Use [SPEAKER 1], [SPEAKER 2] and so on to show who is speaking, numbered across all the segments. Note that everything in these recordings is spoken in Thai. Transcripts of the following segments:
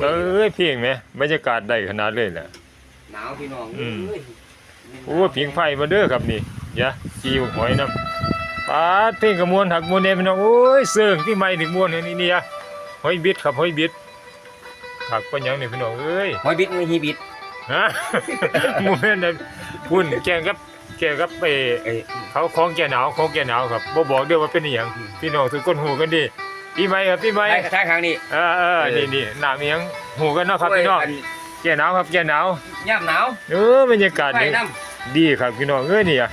[SPEAKER 1] เอ้ยเพียงไหมบรรยากาศได้ขนาดเลยแหละ
[SPEAKER 2] หนาวพี่น้อง
[SPEAKER 1] อืม
[SPEAKER 2] เอ้ย
[SPEAKER 1] โอ้ผิงไฟมาเด้อครับนี่ยะจีหอยน้ำปาดเพลงกระมวลหักมวลเนี่ยพี่น้องโอ้ยเสื่องที่ไม่ถึงมวลเนี่ยนี่นี่ยะหอยบิดครับหอยบิดหักปัญญังนี่พี่น้องเอ้ย
[SPEAKER 2] หอยบิดไมือฮีบิด
[SPEAKER 1] ฮะมูแม่นนั่นพุ่นแกงกับแกงกับไป
[SPEAKER 2] เอ้ย
[SPEAKER 1] เขาของแกหนาวของแกหนาวครับบ่บอกเด้อว่าเป็นอีหยังพี่น้องทุกคนหูกันดี ปีใหม่ครับปีใหม่
[SPEAKER 2] ใช่ใช่ครั้งนี้
[SPEAKER 1] เออเออนี่นี่น้ำอีหยังหูกันเนาะครับพี่น้อง
[SPEAKER 2] โย
[SPEAKER 1] แกหนาวครับแกหนาว
[SPEAKER 2] ย่ำหนาว
[SPEAKER 1] เออบรรยากาศ
[SPEAKER 2] ไฟ
[SPEAKER 1] นี่
[SPEAKER 2] น้
[SPEAKER 1] ดีครับพี่น้องเอ้ยนี่อะ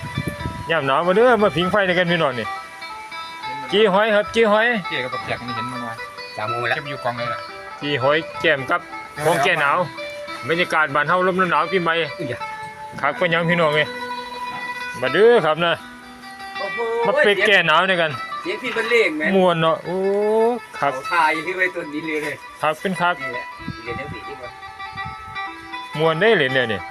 [SPEAKER 1] ยามหนาวมาเด้อมาผิงไฟด้วยกันพี่น้องนี่จีหอยครับจีหอย
[SPEAKER 3] เจ๊กับปักแจกนี่เห็นมันว่าำ
[SPEAKER 2] สามโมงแล้ว
[SPEAKER 3] เก็บอยู่กองเลยล่ะ
[SPEAKER 1] จีหอยแก้มกับของแกหนาวบรรยากาศบ้านเฮาลมหนาวปีใหม่
[SPEAKER 2] อุ้ย
[SPEAKER 1] คักก็ยังพี่น้องเอ้ยมาเด้อครับนะ
[SPEAKER 2] โอ้โห
[SPEAKER 1] มาเป็ดแก้หนาวด้วยกัน
[SPEAKER 2] เสียงพี่บรรเลงแม่
[SPEAKER 1] ม่วนเนาะโอ้คั
[SPEAKER 2] เขา
[SPEAKER 1] ก
[SPEAKER 2] ทายที่ไว้ต้นดินเลยเลย
[SPEAKER 1] คักเป็นคัก
[SPEAKER 2] นี่แหละเรียนหนังสือที่ว่า
[SPEAKER 1] ม่วนได้เลยเนี่ยนี่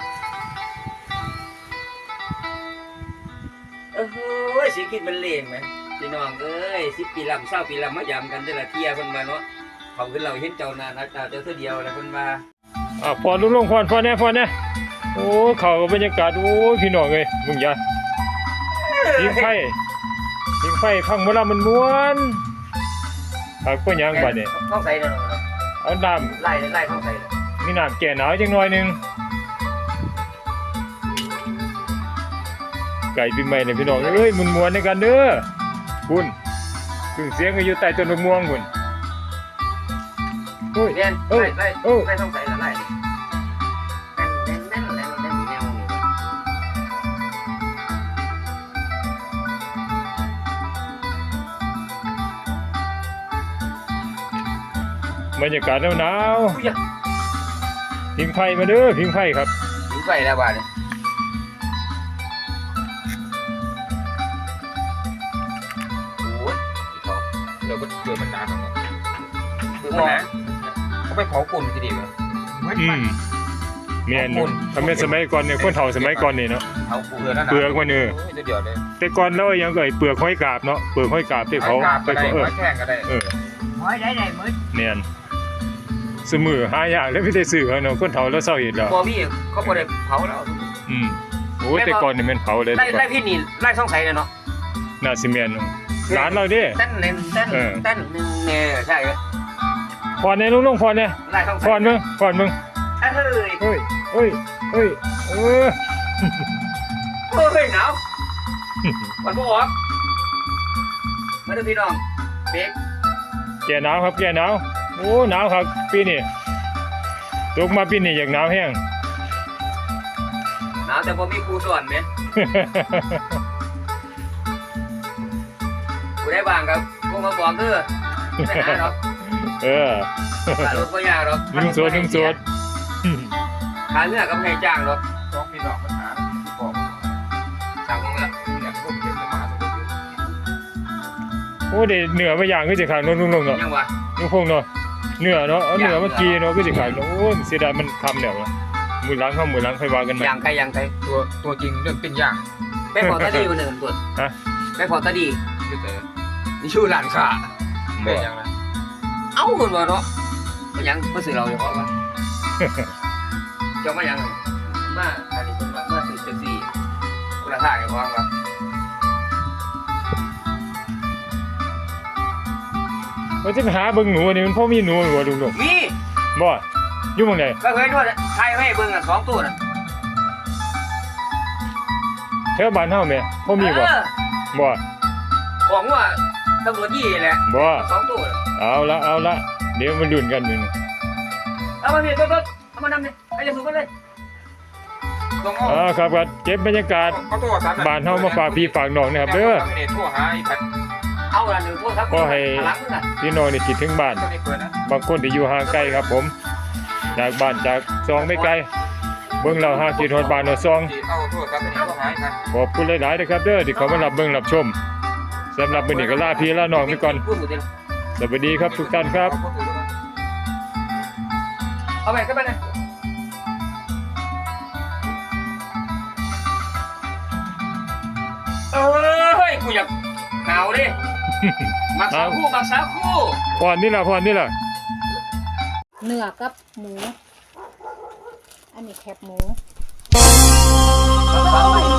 [SPEAKER 2] เออเฮ้ยเสียงพี่บรรเลงแม่พี่น้องเอ้ยสิบปีลำเศร้าปีลำมายำกันแต่ละเที่ยเพิ่นมาเนาะเขาขึ้นเราเห็นเจ้าหน้าหน้าตาเจ้าเท่าเดียวแล้วเพิ่นมา
[SPEAKER 1] อะพอลุงลงพรพรแน่พรแน่โอ้เข้ากับบรรยากาศโอ้ยพี่น้องเอ้ยมึงอย่าผิงไฟ ผิงไฟพังหมดละมันม่วนคักก็ยังบัดนี้
[SPEAKER 2] ท้องใสเนาะ
[SPEAKER 1] เอาน้ำ
[SPEAKER 2] ไล่ไล่ท้องใส
[SPEAKER 1] มีน้ำแก่หนาวจังหน่อยหนึงไก่ปีใหม่เนี่ยพี่น้องเอ้ยมุนมวนๆในกันเด้อคุณถึงเสียงก็อยู่ใต้ต้นมะม่วงคุณโอ้ย
[SPEAKER 2] เรียน
[SPEAKER 1] เอ้
[SPEAKER 2] ไล่
[SPEAKER 1] ย
[SPEAKER 2] ไล่
[SPEAKER 1] เอ้ย
[SPEAKER 2] ไล่ท้องใสแล้วไล่
[SPEAKER 1] บรรยากาศหนาว
[SPEAKER 2] อุ้ย
[SPEAKER 1] ๆพิงไฟมาเด้อพิงไฟครับ
[SPEAKER 2] ถึงไฟแล้วบ้าน
[SPEAKER 3] โอ้ยเขาเดี๋ยวก็เกิดมันนานแล้ว
[SPEAKER 2] ถึงหมอ
[SPEAKER 3] เขาไปเผาปุ่นทีเดียว
[SPEAKER 1] อืมแม่นอยู่ทำเป็นสมัยก่อนเนี่ยคนเฒ่าสมัยก่อนนี่เนาะ
[SPEAKER 3] เผาปุ่นแล้วนะ
[SPEAKER 1] เปลือกมันเออ
[SPEAKER 3] โอ้ยเดี๋ยวเลย
[SPEAKER 1] แต่ก่อนเรายังเอ่ยเปลือกห้อยกาบเนาะเปลือกห้อยกาบที่เขา
[SPEAKER 3] กาบ
[SPEAKER 1] ไป
[SPEAKER 3] ก็ได้
[SPEAKER 1] เขาเออ
[SPEAKER 3] ไม้แข้งก็ได้
[SPEAKER 1] เออ
[SPEAKER 2] หอยได้ได้มืด
[SPEAKER 1] แม่น สมือหายากแล้วไม่ได้ซื้อเขาเนาะคนเฒ่าแล้วเศร้าเห็นแล้ว
[SPEAKER 2] บ่มีเขาบ่ได้เผาแล้ว
[SPEAKER 1] อืมโอ้ยแต่ก่อนนี่แม่นเผาเลย
[SPEAKER 2] ไล่
[SPEAKER 1] แต่ก่อ
[SPEAKER 2] ไล่
[SPEAKER 1] น
[SPEAKER 2] พี่นี่ไล่ท้องใสเนาะ
[SPEAKER 1] น่าสิแม่นเนาะร้านเราเด้
[SPEAKER 2] เต้นเน้นเต้น
[SPEAKER 1] เออ
[SPEAKER 2] เต้นเนี่ยใช่
[SPEAKER 1] พรเนี่ยลุงลุงพรเนี่ย
[SPEAKER 2] ไล่ท้องใส
[SPEAKER 1] พรมึงพรมึง
[SPEAKER 2] เฮ้ย
[SPEAKER 1] เฮ้ยเฮ้ยเฮ้ยเออ
[SPEAKER 2] เฮ้ยหนาวมันบ่ออกมาดูพี่น้องเบรก
[SPEAKER 1] แก่หนาวครับแก่หนาว โอ้หนาวครับปีนี้ตกมาปีนี้อยากหนาวแห้ง
[SPEAKER 2] หนาวแต่บ่มีครูสอนแม่กูได้บ้างครับพวกมาบอกเด้อไม่หาหรอก
[SPEAKER 1] เออ
[SPEAKER 2] ขารถก็ยากหรอก
[SPEAKER 1] ลุงโสดลุงโสด
[SPEAKER 2] ขาเนื้อก็ไม่ให้จ้างหรอก
[SPEAKER 3] ต้องมีดอกปัญหาบอก
[SPEAKER 2] สั่งมึงละ
[SPEAKER 3] อย่างพวกเก็บมา
[SPEAKER 1] โอ้เดี๋ยวเหนือมาอย่างก็จะขาดเนอะลุงลุงเนาะ
[SPEAKER 2] ยังวะ
[SPEAKER 1] ลุงพงเนาะ เหนือเนาะเอาเหนือเมื่อกี้เนาะก็จะขาดเนาะโอ้ยเสียดายมันทำแล้วเนาะมือหล้างเข้ามือหล้างค่อยว่ากันใหม่
[SPEAKER 2] ย่างไก่ย่างไก่
[SPEAKER 3] ตัวตัวจริงเรื่องปิ้งย่าง
[SPEAKER 2] ไปพอตาดีวันหนึ่งตัว
[SPEAKER 1] ฮะ
[SPEAKER 2] ไปพอตาดี
[SPEAKER 3] เดี๋ยวเจอ
[SPEAKER 2] นี่ชื่อร้านค้า
[SPEAKER 1] บ่
[SPEAKER 3] เป็นยังไง
[SPEAKER 2] เอ้าคนว่าเนาะมายังมาซื้อเราเฉพาะวะเจ้ามายังมาอันนี้เป็นมามาซื้อเจ็ดสี่คุณภาพเฉพาะวะ
[SPEAKER 1] ว่าจะไปหาเบิ่งหนูนี่มันพ่อมีหนูบ่ลุงลุง
[SPEAKER 2] มี
[SPEAKER 1] บ่อยู่หม่องใด
[SPEAKER 2] ก็เคยด้วยใครให้เบิ่งอะสองตัวน่ะ
[SPEAKER 1] แถวบ้านเฮาแม่พ่อมีบ่
[SPEAKER 2] เออ
[SPEAKER 1] บ่
[SPEAKER 2] ของว่าตำรวจยี่แหละ
[SPEAKER 1] บ่
[SPEAKER 2] สองตัวน่ะ
[SPEAKER 1] เอาละเอาละเดี๋ยวมาดุนกันอยู่นี่
[SPEAKER 2] เอามาพี่รถรถเอามานำเลยไอ้จะสูบกันเลย
[SPEAKER 3] ต้องเอา
[SPEAKER 1] อ่าครับครับเก็บบรรยากาศ
[SPEAKER 3] เอาตัวสาม
[SPEAKER 1] บ้านเฮามาฝากพี่ฝากน้องนะครับเด้อ
[SPEAKER 3] ไม่ได้ทั่วหาไอ้แพท
[SPEAKER 2] เอาละหนึ่งตัวครับ
[SPEAKER 1] ก็ให้
[SPEAKER 2] หลังมึงอะ
[SPEAKER 1] พี่น้องนี่คิดถึงบ้าน
[SPEAKER 3] ตัวนี้เปิดนะ
[SPEAKER 1] บางคนที่อยู่ห่างไกลครับผม จากบ้านจากซองไม่ไกล เบิ่งเราหาคิดฮอดบ้านฮอดซอง
[SPEAKER 3] เอาตัวสามตัวนี้ก็หายกัน
[SPEAKER 1] ขอบคุณหลายๆนะครับเด้อที่เขามารับเบิ่งรับชมสำหรับมื้อนี้ก็ลาพี่ลาน้องไปก่อน
[SPEAKER 2] พูดหมดเลย
[SPEAKER 1] สวัสดีครับทุกท่านครับ
[SPEAKER 2] เอาไปก็ไปนะเอ้ยกูอยาก หนาวดิมักสาวคู่มักสาวคู่
[SPEAKER 1] พรนี่ล่ะพรนี่ล่ะ
[SPEAKER 4] เนื้อกับหมู อันนี้แคบหมู
[SPEAKER 2] ฟัง
[SPEAKER 4] โอ้ย
[SPEAKER 2] ๆ